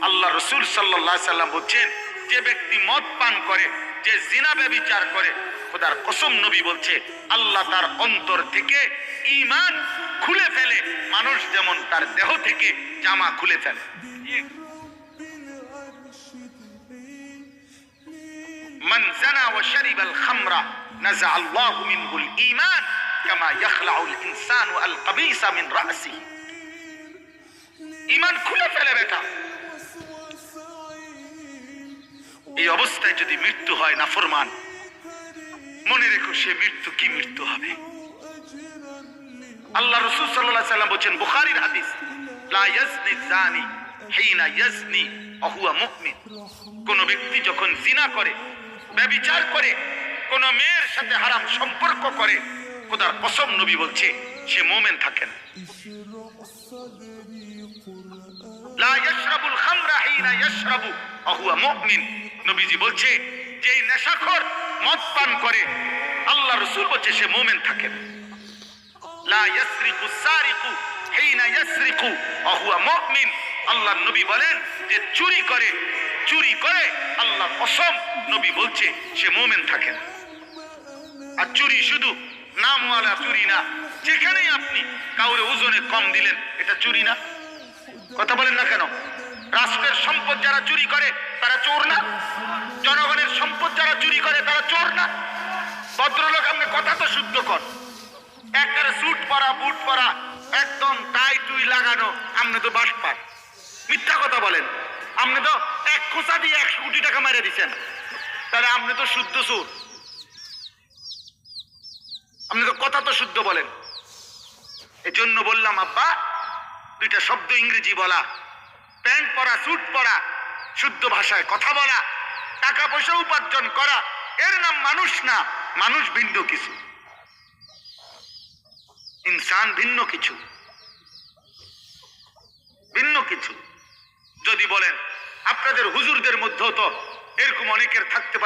আল্লাহ রসুল সাল্লাহ সাল্লাম বলছেন যে ব্যক্তি মদ পান করে যে জিনা ব্যবিচার করে খোদার কসম নবী বলছে আল্লাহ তার অন্তর থেকে ইমান খুলে ফেলে মানুষ যেমন তার দেহ থেকে জামা খুলে ফেলে من زنى وشرب الخمر نزع الله منه الإيمان كما يخلع الإنسان القميص من رأسه ইমান খুলে ফেলে বেটা এই অবস্থায় যদি মৃত্যু হয় নাফরমান মনে রেখো সে মৃত্যু কি মৃত্যু হবে? আল্লাহ রসুল সাল্লাহ সাল্লাম বলছেন, বুখারির হাদিস, লা জানি হিনা ইয়াজনি অহুয়া মুমিন। কোন ব্যক্তি যখন জিনা করে ব্যভিচার করে, কোন মেয়ের সাথে হারাম সম্পর্ক করে, খোদার কসম নবী বলছে, সে মোমেন থাকেন বলছে, যে মদ পান করে, আল্লাহ রসুল বলছে সে মোমেন মুমিন। আল্লাহ নবী বলেন যে চুরি করে চুরি করে আল্লাহ কসম নবী বলছে সে মোমেন থাকেন আর চুরি শুধু নামওয়ালা চুরি না, যেখানেই আপনি কাউরে ওজনে কম দিলেন, এটা চুরি না। কথা বলেন না কেন? রাষ্ট্রের সম্পদ যারা চুরি করে, তারা চোর না। জনগণের সম্পদ যারা চুরি করে, তারা চোর না। ভদ্রলোক আপনি কথা তো শুদ্ধ কর। একেবারে স্যুট পরা বুট পরা, একদম টাই টুই লাগানো, আপনি তো বাস পার মিথ্যা কথা বলেন। আপনি তো এক খোসা দিয়ে একশো কোটি টাকা মেরে দিচ্ছেন তাহলে আপনি তো শুদ্ধ সুর আপনি তো কথা তো শুদ্ধ বলেন। এজন্য বললাম, আব্বা, দুইটা শব্দ ইংরেজি বলা। প্যান্ট পরা স্যুট পরা, শুদ্ধ ভাষায় কথা বলা, টাকা পয়সা উপার্জন করা, এর নাম মানুষ না, মানুষ ভিন্ন কিছু। ইনসান ভিন্ন কিছু। ভিন্ন কিছু। যদি বলেন, আপনাদের হুজুরদের মধ্যেও তো এরকম অনেকের থাকতে পারে।